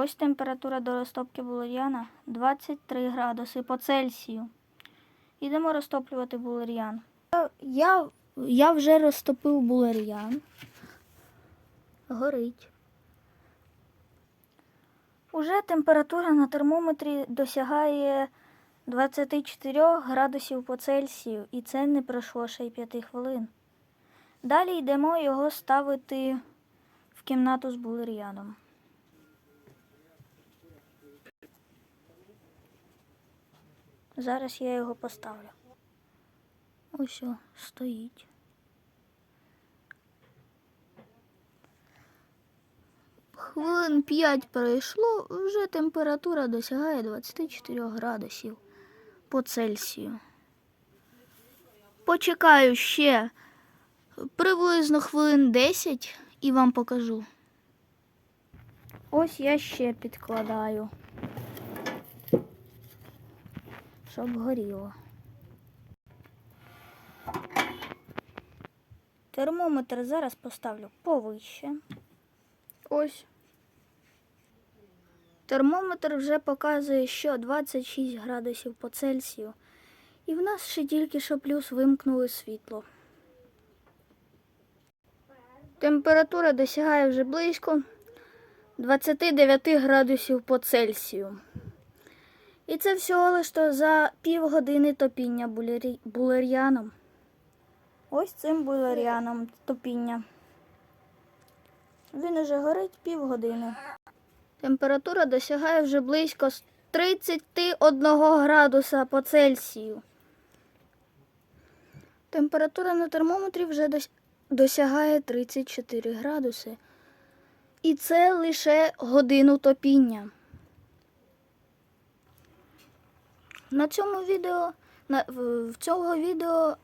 Ось температура до розтопки булер'яна 23 градуси по Цельсію. Ідемо розтоплювати булер'ян. Я, я вже розтопив булер'ян. Горить. Уже температура на термометрі досягає 24 градусів по Цельсію, і це не пройшло ще й 5 хвилин. Далі йдемо його ставити в кімнату з булер'яном. Зараз я його поставлю. Ось о, стоїть. Хвилин 5 пройшло, вже температура досягає 24 градусів по Цельсію. Почекаю ще приблизно хвилин 10 і вам покажу. Ось я ще підкладаю, щоб горіло. Термометр зараз поставлю повище. Ось. Термометр вже показує, що 26 градусів по Цельсію. І в нас ще тільки що плюс вимкнули світло. Температура досягає вже близько 29 градусів по Цельсію. І це всього лише за півгодини топіння булер'яном. Ось цим булер'яном топіння. Він уже горить півгодини. Температура досягає вже близько 31 градуса по Цельсію. Температура на термометрі вже досягає 34 градуси. І це лише годину топіння. На цьому відео, на, в, цього відео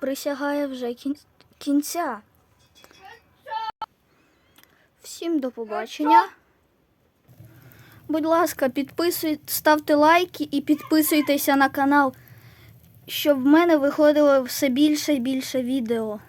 присягає вже кін, кінця. Всім до побачення. Будь ласка, підписуйте, ставте лайки і підписуйтеся на канал, щоб в мене виходило все більше і більше відео.